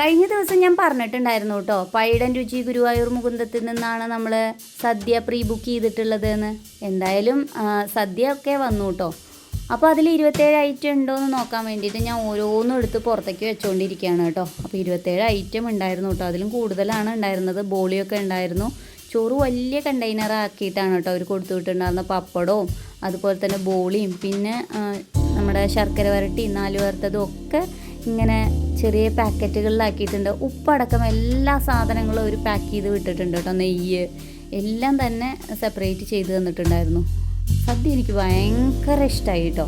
കഴിഞ്ഞ ദിവസം ഞാൻ പറഞ്ഞിട്ടുണ്ടായിരുന്നു കേട്ടോ. പൈഡൻ രുചി ഗുരുവായൂർ മുകുന്ദത്തിൽ നിന്നാണ് നമ്മൾ സദ്യ പ്രീ ബുക്ക് ചെയ്തിട്ടുള്ളത് എന്ന് എന്തായാലും സദ്യ ഒക്കെ വന്നു കേട്ടോ. അപ്പോൾ അതിൽ ഇരുപത്തേഴ് ഐറ്റം ഉണ്ടോ എന്ന് നോക്കാൻ വേണ്ടിയിട്ട് ഞാൻ ഓരോന്നും എടുത്ത് പുറത്തേക്ക് വെച്ചുകൊണ്ടിരിക്കുകയാണ് കേട്ടോ. അപ്പോൾ ഇരുപത്തേഴ് ഐറ്റം ഉണ്ടായിരുന്നു കേട്ടോ. അതിലും കൂടുതലാണ് ഉണ്ടായിരുന്നത്. ബോളിയൊക്കെ ഉണ്ടായിരുന്നു. ചോറ് വലിയ കണ്ടെയ്നർ ആക്കിയിട്ടാണ് കേട്ടോ അവർ കൊടുത്തു വിട്ടിട്ടുണ്ടായിരുന്ന പപ്പടവും അതുപോലെ തന്നെ ബോളിയും പിന്നെ നമ്മുടെ ശർക്കര വരട്ടി നാല് വറുത്തതും ഒക്കെ ഇങ്ങനെ ചെറിയ പാക്കറ്റുകളിലാക്കിയിട്ടുണ്ട്. ഉപ്പടക്കം എല്ലാ സാധനങ്ങളും ഒരു പാക്ക് ചെയ്ത് വിട്ടിട്ടുണ്ട് കേട്ടോ. നെയ്യ് എല്ലാം തന്നെ സെപ്പറേറ്റ് ചെയ്ത് തന്നിട്ടുണ്ടായിരുന്നു. സദ്യ എനിക്ക് ഭയങ്കര ഇഷ്ടമായി കേട്ടോ.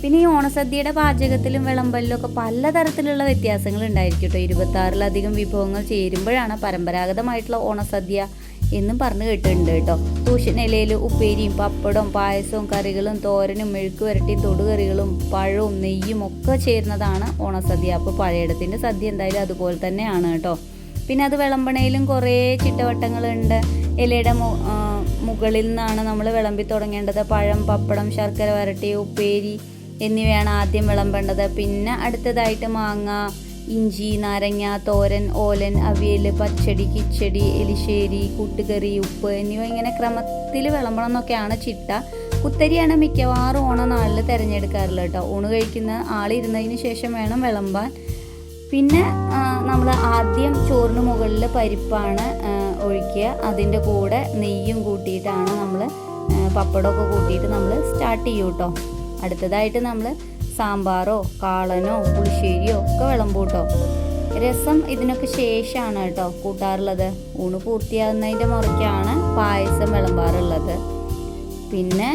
പിന്നെ ഈ ഓണസദ്യയുടെ പാചകത്തിലും വിളമ്പലിലും ഒക്കെ പലതരത്തിലുള്ള വ്യത്യാസങ്ങൾ ഉണ്ടായിരിക്കും കേട്ടോ. ഇരുപത്താറിലധികം വിഭവങ്ങൾ ചേരുമ്പോഴാണ് പരമ്പരാഗതമായിട്ടുള്ള ഓണസദ്യ എന്നും പറഞ്ഞു കേട്ടിട്ടുണ്ട് കേട്ടോ. തൂഷനിലയിൽ ഉപ്പേരിയും പപ്പടവും പായസവും കറികളും തോരനും മെഴുക്ക് വരട്ടിയും തൊടുകറികളും പഴവും നെയ്യും ഒക്കെ ചേരുന്നതാണ് ഓണസദ്യ. അപ്പോൾ പഴയിടത്തിന്റെ സദ്യ എന്തായാലും അതുപോലെ തന്നെയാണ് കേട്ടോ. പിന്നെ അത് വിളമ്പണയിലും കുറേ ചിട്ടവട്ടങ്ങളുണ്ട്. ഇലയുടെ മുകളിൽ നിന്നാണ് നമ്മൾ വിളമ്പി തുടങ്ങേണ്ടത്. പഴം പപ്പടം ശർക്കര വരട്ടി ഉപ്പേരി എന്നിവയാണ് ആദ്യം വിളമ്പേണ്ടത്. പിന്നെ അടുത്തതായിട്ട് മാങ്ങ ഇഞ്ചി നാരങ്ങ തോരൻ ഓലൻ അവിയൽ പച്ചടി കിച്ചടി എലിശ്ശേരി കൂട്ടുകറി ഉപ്പ് എന്നിവ ഇങ്ങനെ ക്രമത്തിൽ വിളമ്പണം എന്നൊക്കെയാണ് ചിട്ട. കുത്തരിയാണ് മിക്കവാറും ഓണനാളിൽ തിരഞ്ഞെടുക്കാറുള്ളത് കേട്ടോ. ഊണ് കഴിക്കുന്ന ആളിരുന്നതിന് ശേഷം വേണം വിളമ്പാൻ. പിന്നെ നമ്മൾ ആദ്യം ചോറിന് മുകളിൽ പരിപ്പാണ് ഒഴിക്കുക. അതിന്റെ കൂടെ നെയ്യും കൂട്ടിയിട്ടാണ് നമ്മൾ പപ്പടമൊക്കെ കൂട്ടിയിട്ട് നമ്മൾ സ്റ്റാർട്ട് ചെയ്യും കേട്ടോ. അടുത്തതായിട്ട് നമ്മൾ സാമ്പാറോ കാളനോ പുളിശ്ശേരിയോ ഒക്കെ വിളമ്പും കേട്ടോ രസം ഇതിനൊക്കെ ശേഷമാണ് കേട്ടോ കൂട്ടാറുള്ളത്. ഊണ് പൂർത്തിയാകുന്നതിന്റെ മുറയ്ക്കാണ് പായസം വിളമ്പാറുള്ളത്. പിന്നെ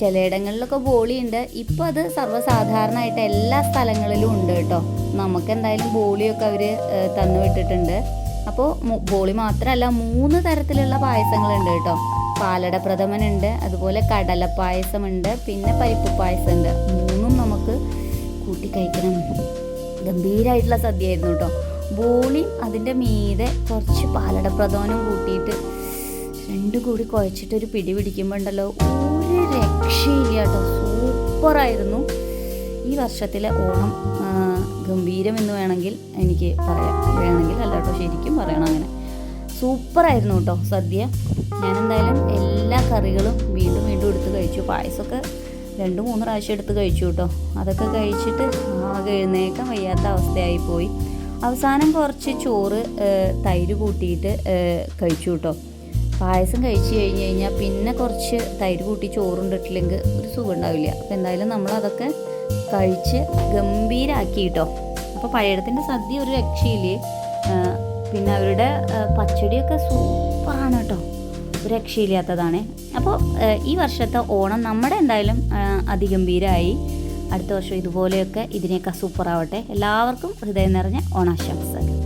ചിലയിടങ്ങളിലൊക്കെ ബോളിയുണ്ട്. ഇപ്പോൾ അത് സർവസാധാരണമായിട്ട് എല്ലാ സ്ഥലങ്ങളിലും ഉണ്ട് കേട്ടോ. നമുക്ക് എന്തായാലും ബോളിയൊക്കെ അവർ തന്നു വിട്ടിട്ടുണ്ട്. അപ്പോൾ ബോളി മാത്രമല്ല മൂന്ന് തരത്തിലുള്ള പായസങ്ങളുണ്ട് കേട്ടോ. പാലട പ്രഥമനുണ്ട് അതുപോലെ കടല പായസമുണ്ട് പിന്നെ പരിപ്പ് പായസമുണ്ട് മൂന്നും ഗംഭീരമായിട്ടുള്ള സദ്യയായിരുന്നു കേട്ടോ. ബോളിയും അതിന്റെ മീതെ കുറച്ച് പാലട പ്രഥമനും കൂട്ടിയിട്ട് രണ്ടും കൂടി കുഴച്ചിട്ട് ഒരു പിടി പിടിക്കുമ്പോൾ ഉണ്ടല്ലോ ഒരു രക്ഷയില്ല കേട്ടോ. സൂപ്പറായിരുന്നു. ഈ വർഷത്തിലെ ഓണം ഗംഭീരം എന്ന് വേണമെങ്കിൽ എനിക്ക് പറയാം. വേണമെങ്കിൽ അല്ല കേട്ടോ ശരിക്കും പറയണം അങ്ങനെ. സൂപ്പറായിരുന്നു കേട്ടോ സദ്യ. ഞാൻ എന്തായാലും എല്ലാ കറികളും വീണ്ടും വീണ്ടും എടുത്ത് കഴിച്ചു. പായസമൊക്കെ രണ്ട് മൂന്ന് പ്രാവശ്യം എടുത്ത് കഴിച്ചു കേട്ടോ. അതൊക്കെ കഴിച്ചിട്ട് ആകെ എഴുന്നേക്കാൻ വയ്യാത്ത അവസ്ഥയായി പോയി അവസാനം കുറച്ച് ചോറ് തൈര് കൂട്ടിയിട്ട് കഴിച്ചു കേട്ടോ. പായസം കഴിച്ച് കഴിഞ്ഞ് കഴിഞ്ഞാൽ പിന്നെ കുറച്ച് തൈര് കൂട്ടി ചോറുണ്ടിട്ടില്ലെങ്കിൽ ഒരു സുഖം ഉണ്ടാവില്ല അപ്പോൾ എന്തായാലും നമ്മളതൊക്കെ കഴിച്ച് ഗംഭീരാക്കി കേട്ടോ. അപ്പോൾ പഴയടത്തിന്റെ സദ്യ ഒരു രക്ഷയില്ലേ? പിന്നെ അവരുടെ പച്ചടിയൊക്കെ സൂപ്പറാണ് കേട്ടോ. രക്ഷയില്ലാത്തതാണ്. അപ്പോൾ ഈ വർഷത്തെ ഓണം നമ്മുടെ എന്തായാലും അതിഗംഭീരമായി അടുത്ത വർഷം ഇതുപോലെയൊക്കെ ഇതിനേക്കാൾ സൂപ്പറാവട്ടെ എല്ലാവർക്കും ഹൃദയം നിറഞ്ഞ ഓണാശംസകൾ.